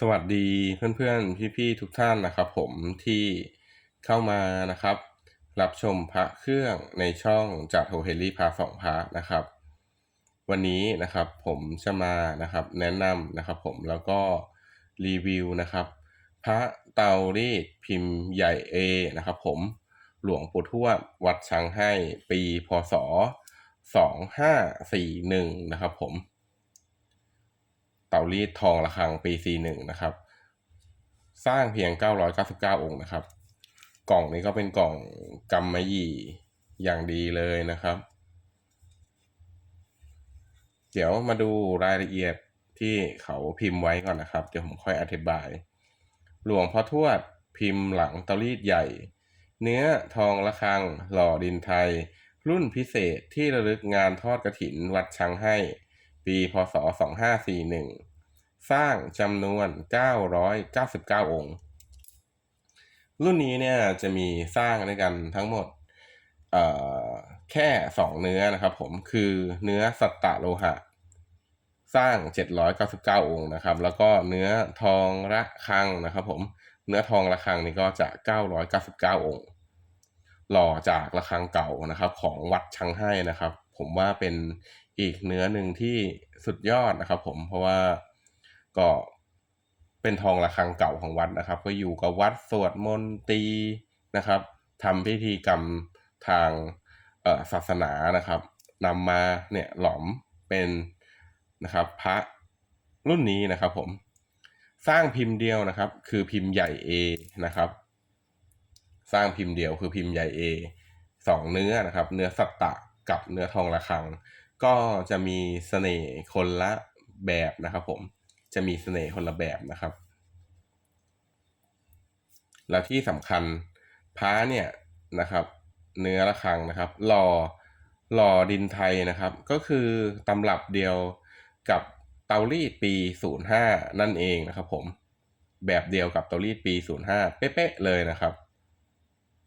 สวัสดีเพื่อนๆ พี่ๆ ทุกท่านนะครับผมที่เข้ามานะครับ รับชมพระเครื่องในช่องจากโฮเฮลี่พาสองพระนะครับ วันนี้นะครับผมจะมานะครับแนะนำนะครับผมแล้วก็รีวิวนะครับ พระเตารีดพิมพ์ใหญ่ A นะครับผมหลวงปู่ทวดวัดช้างให้ปีพศ 2541 นะครับผม เตารีดทองระฆังปี41นะครับ สร้างเพียง 999 องค์นะครับ กล่องนี้ก็เป็นกล่องกำมะหยี่อย่างดีเลยนะครับ เดี๋ยวมาดูรายละเอียดที่เขาพิมพ์ไว้ก่อนนะครับ เดี๋ยวผมค่อยอธิบาย หลวงพ่อทวดพิมพ์หลังเตารีดใหญ่ เนื้อทองระฆัง หล่อดินไทย รุ่นพิเศษที่ระลึกงานทอดกระถินวัดช้างให้ ปีพศ 2541 สร้างจำนวน 999 องค์ รุ่นนี้เนี่ยจะมีสร้างด้วยกันทั้งหมดเอ่อแค่ 2 เนื้อนะครับผมคือเนื้อสัตตะโลหะ สร้าง 799 องค์นะครับ แล้วก็เนื้อทองระฆังนะครับผมเนื้อทองระฆังนี่ก็จะ 999 องค์ หล่อจากระฆังเก่านะครับ ของวัดชังให้นะครับ ผมว่าเป็น อีกเนื้อหนึ่งที่สุดยอดนะครับ ผมเพราะว่าก็เป็นทองระฆังเก่าของวัดนะครับ ก็อยู่กับวัดสวดมนต์ตีนะครับทำพิธีกรรมทางศาสนานะครับนำมาเนี่ยหลอมเป็นนะครับ พระรุ่นนี้นะครับ ผมสร้างพิมพ์เดียวนะครับ คือพิมพ์ใหญ่ A นะครับ สร้างพิมพ์เดียวคือพิมพ์ใหญ่ A สองเนื้อนะครับ เนื้อสัตตะกับเนื้อทองระฆัง ก็จะมีเสน่ห์คนละแบบนะครับผมจะมีเสน่ห์คนละแบบนะครับ แล้วที่สำคัญพ้าเนี่ยนะครับ เนื้อระฆังนะครับหล่อหล่อดินไทยนะครับ ก็คือตำรับเดียวกับเตารีดปี 05 นั่นเองนะครับผมแบบเดียวกับเตารีดปี 05 เป๊ะๆเลยนะครับ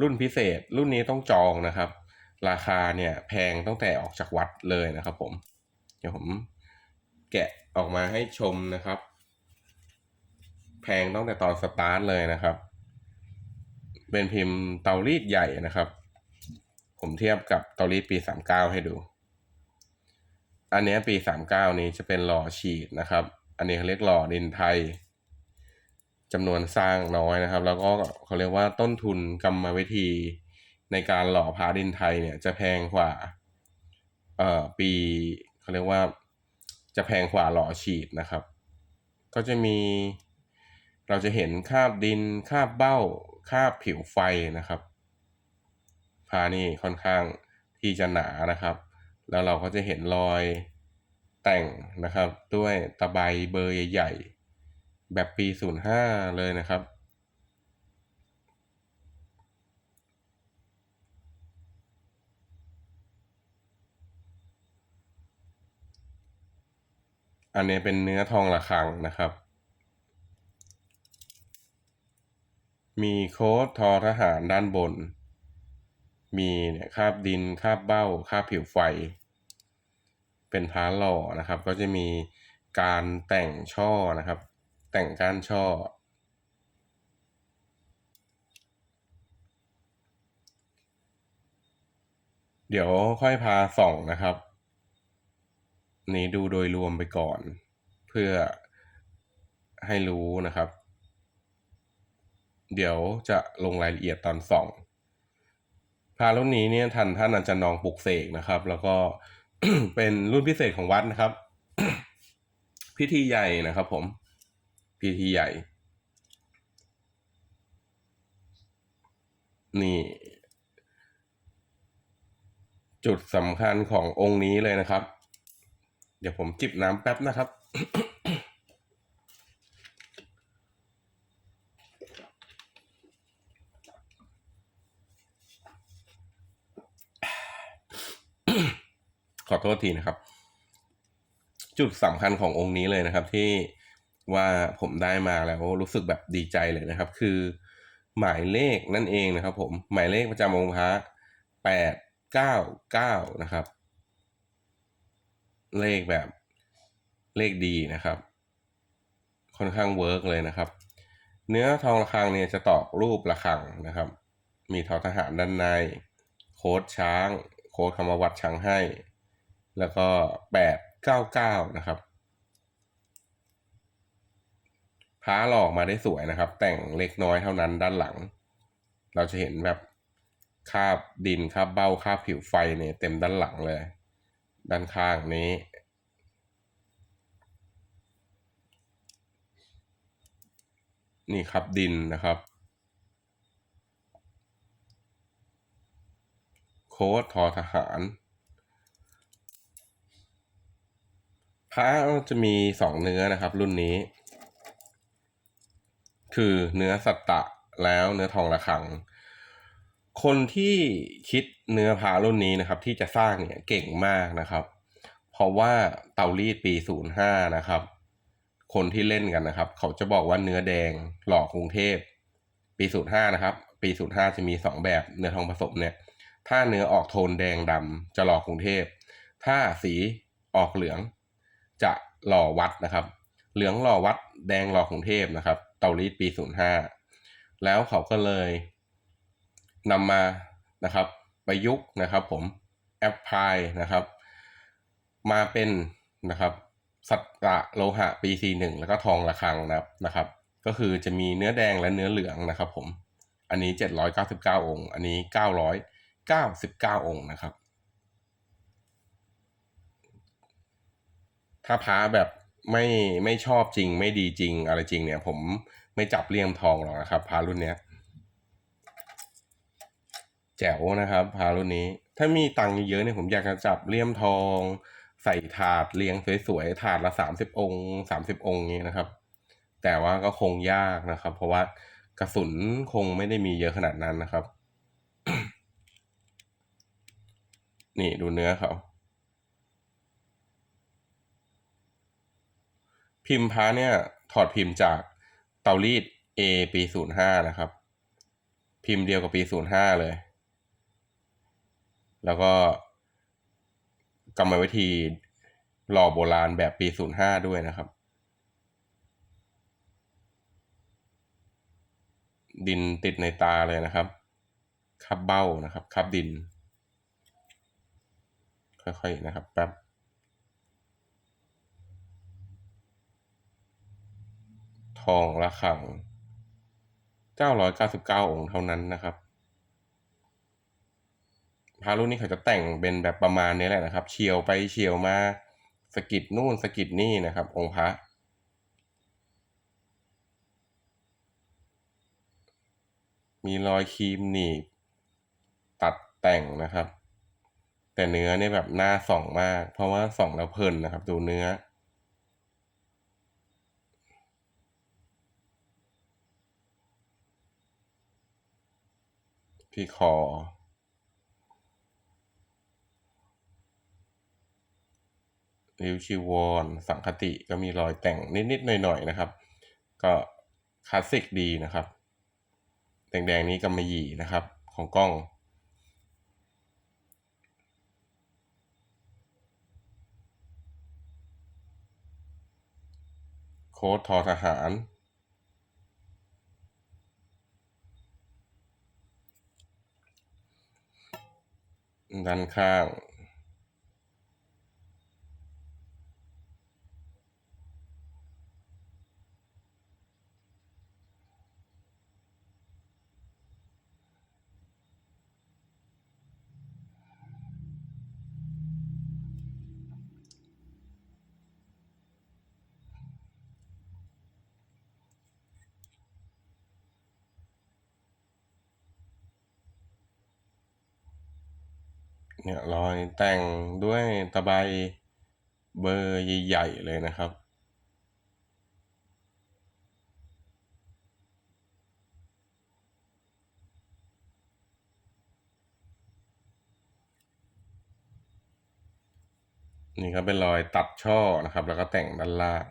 รุ่นพิเศษรุ่นนี้ต้องจองนะครับ ราคาเนี่ยแพงตั้งแต่ออกจากวัดเลยนะครับผม เดี๋ยวผมแกะออกมาให้ชมนะครับ แพงตั้งแต่ตอนสตาร์ทเลยนะครับ เป็นพิมพ์เตารีดใหญ่นะครับ ผมเทียบกับเตารีดปี 39 ให้ดู อันนี้ปี 39 นี้จะเป็นหล่อฉีดนะครับ อันนี้เขาเรียกหล่อดินไทยจำนวนสร้างน้อยนะครับ แล้วก็เขาเรียกว่าต้นทุนกรรมวิธี ในการหล่อพาดินไทยเนี่ยจะแพงกว่าเอ่อปีเขาเรียกว่าจะแพงกว่าหล่อฉีดนะครับ ก็จะมีเราจะเห็นคาบดินคาบเบ้าคาบผิวไฟนะครับพานี่ค่อนข้างที่จะหนานะครับ แล้วเราก็จะเห็นรอยแต่งนะครับ ด้วยตะไบเบอร์ใหญ่ๆแบบปี 05 เลยนะครับ อันนี้เป็นเนื้อทองระฆังนะครับ มีโค้ดทอทหารด้านบน มีเนี่ยคาบดินคาบเบ้าคาบผิวไฟ เป็นพาหล่อนะครับ ก็จะมีการแต่งช่อนะครับ แต่งก้านช่อ เดี๋ยวค่อยพาส่องนะครับ นี้ดูโดยรวมไปก่อน เพื่อให้รู้นะครับ เดี๋ยวจะลงรายละเอียดตอนส่องพารุ่นนี้เนี่ยทันท่านอาจารย์นองปลุกเสกนะครับ แล้วก็เป็นรุ่นพิเศษของวัดนะครับ พิธีใหญ่นะครับ ผม พิธีใหญ่ นี่ จุดสำคัญขององค์นี้เลยนะครับ เดี๋ยวผมจิบน้ำแป๊บนะครับ ขอโทษทีนะครับ จุดสำคัญขององค์นี้เลยนะครับ ที่ว่าผมได้มาแล้วรู้สึกแบบดีใจเลยนะครับ คือหมายเลขนั่นเองนะครับ ผมหมายเลขประจำองค์พระแปดเก้าเก้านะครับ เลขแบบเลขดีนะครับ ค่อนข้างเวิร์กเลยนะครับ เนื้อทองระฆังเนี่ยจะตอกรูประฆังนะครับ มีทอทหารด้านใน โค้ดช้าง โค้ดคำว่าวัดช้างให้ แล้วก็แปดเก้าเก้านะครับพระหลอกมาได้สวยนะครับ แต่งเล็กน้อยเท่านั้นด้านหลัง เราจะเห็นแบบคาบดินคาบเบ้าคาบผิวไฟเนี่ยเต็มด้านหลังเลย ด้านข้างนี้ นี่ครับดินนะครับ โค้ดทอทหารพระจะมีสองเนื้อนะครับ รุ่นนี้ คือเนื้อสัตตะแล้วเนื้อทองระฆัง คนที่คิดเนื้อพารุ่นนี้นะครับ ที่จะสร้างเนี่ยเก่งมากนะครับ เพราะว่าเตารีดปี 05 นะครับ คนที่เล่นกันนะครับ เขาจะบอกว่าเนื้อแดงหล่อกรุงเทพ ปี 05 นะครับ ปี 05 จะมี 2 แบบเนื้อทองผสมเนี่ย ถ้าเนื้อออกโทนแดงดำจะหล่อกรุงเทพ ถ้าสีออกเหลือง จะหล่อวัดนะครับ เหลืองหล่อวัดแดงหล่อกรุงเทพนะครับ เตารีดปี 05 แล้วเขาก็เลย นำมานะครับประยุกต์นะครับผมแอปพลายนะครับ มาเป็นนะครับสัตตะโลหะปี41แล้วก็ทองระฆังนะครับนะครับ ก็คือจะมีเนื้อแดงและเนื้อเหลืองนะครับผมอันนี้ 799 องค์ อันนี้ 999 องค์นะครับ ถ้าพ้าแบบไม่ไม่ชอบจริงไม่ดีจริงอะไรจริงเนี่ย ผมไม่จับเลี่ยมทองหรอกนะครับพารุ่นเนี้ย แจ๋วนะครับพารุ่นนี้ ถ้ามีตังค์เยอะเนี่ยผมอยากจะจับเลี่ยมทอง ใส่ถาดเรียงสวยๆถาดละสามสิบองค์สามสิบองค์นี้นะครับ แต่ว่าก็คงยากนะครับ เพราะว่ากระสุนคงไม่ได้มีเยอะขนาดนั้นนะครับ นี่ดูเนื้อเขาพิมพ์พระเนี่ยถอดพิมพ์จากเตารีด A ปีศูนย์ห้านะครับ พิมพ์เดียวกับปีศูนย์ห้าเลย แล้วก็กรรมวิธีหล่อโบราณแบบปีศูนย์ห้าด้วยนะครับ ดินติดในตาเลยนะครับ คับเบ้านะครับ คับดิน ค่อยๆนะครับแป๊บทองระฆัง 999 องค์เท่านั้นนะครับ พระรุ่นนี้เขาจะแต่งเป็นแบบประมาณนี้แหละนะครับ เฉียวไปเฉียวมาสกิดนู่นสกิดนี่นะครับ องค์พระมีรอยครีมหนีบตัดแต่งนะครับ แต่เนื้อเนี่ยแบบหน้าส่องมาก เพราะว่าส่องแล้วเพลินนะครับ ดูเนื้อ ที่คอ ริ้วชีวร สังคติก็มีรอยแต่งนิด ๆ หน่อย ๆ นะครับ ก็คลาสสิกดีนะครับ แดง ๆ นี้กำมะหยี่นะครับ ของกล้องโค้ดทอทหารด้านข้าง เนี่ยรอยแต่งด้วยตะไบเบอร์ใหญ่ๆเลยนะครับ นี่ครับเป็นรอยตัดช่อนะครับ แล้วก็แต่งด้านล่าง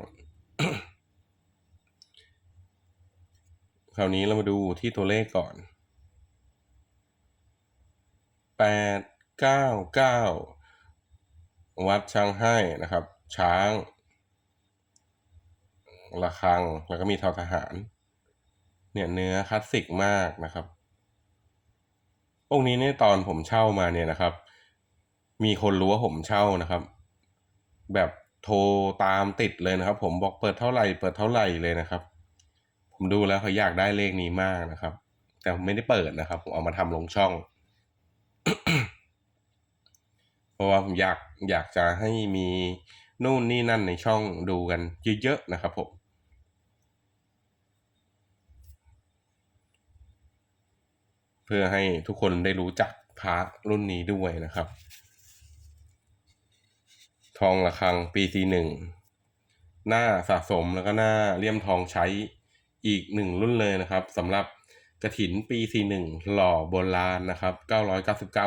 คราวนี้เรามาดูที่ตัวเลขก่อนแปดเก้าเก้าวัดช้างให้นะครับ ช้างระฆังแล้วก็มีทอทหาร เนี่ยเนื้อคลาสสิกมากนะครับ องค์นี้เนี่ยตอนผมเช่ามาเนี่ยนะครับ มีคนรู้ว่าผมเช่านะครับ แบบโทรตามติดเลยนะครับ ผมบอกเปิดเท่าไหร่ เปิดเท่าไหร่เลยนะครับ ผมดูแล้วเขาอยากได้เลขนี้มากนะครับ แต่ผมไม่ได้เปิดนะครับ ผมเอามาทำลงช่อง เพ ราะว่าผมอยากอยากจะให้มีนู่นนี่นั่นในช่องดูกันเยอะๆนะครับผมเพื่อให้ทุกคนได้รู้จักพาระรุ่นนี้ด้วยนะครับ ทองระฆังปีซีหนึ่งหน้าสะสมแล้วก็หน้าเลี่ยมทองใช้อีกหนึ่งรุ่นเลยนะครับสำหรับกระถินปีซีหนึ่งหล่อโบราณนะครับ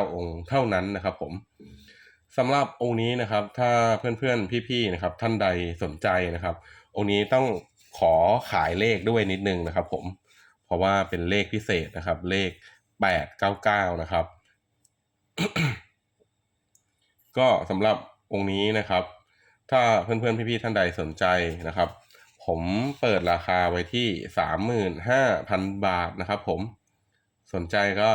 999 องค์เท่านั้นนะครับผม สำหรับองค์นี้นะครับถ้าเพื่อนๆพี่ๆนะครับท่านใดสนใจนะครับ องค์นี้ต้องขอขายเลขด้วยนิดนึงนะครับ ผมเพราะว่าเป็นเลขพิเศษนะครับ เลข899นะครับ ก็สำหรับองค์นี้นะครับ ถ้าเพื่อนๆพี่ๆท่านใดสนใจนะครับ ผมเปิดราคาไว้ที่สามหมื่นห้าพันบาทนะครับ ผมสนใจก็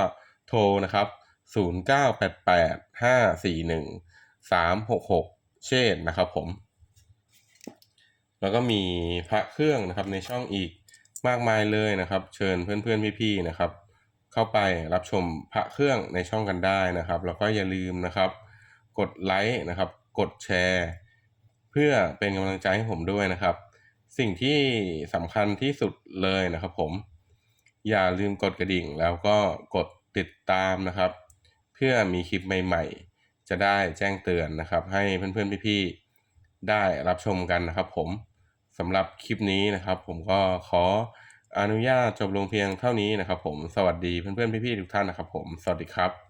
โทรนะครับศูนย์เก้าแปดแปด ห้าสี่หนึ่งสามหกหกเชษนะครับผม แล้วก็มีพระเครื่องนะครับในช่องอีกมากมายเลยนะครับ เชิญเพื่อนๆพี่ๆนะครับ เข้าไปรับชมพระเครื่องในช่องกันได้นะครับ แล้วก็อย่าลืมนะครับ กดไลค์นะครับ กดแชร์ เพื่อเป็นกำลังใจให้ผมด้วยนะครับ สิ่งที่สำคัญที่สุดเลยนะครับผม อย่าลืมกดกระดิ่งแล้วก็กดติดตามนะครับ เพื่อมีคลิปใหม่ๆ จะได้แจ้งเตือนนะครับ ให้เพื่อนๆพี่ๆได้รับชมกันนะครับผมสำหรับคลิปนี้นะครับ ผมก็ขออนุญาตจบลงเพียงเท่านี้นะครับ ผมสวัสดีเพื่อนๆพี่ๆทุกท่านนะครับ ผมสวัสดีครับ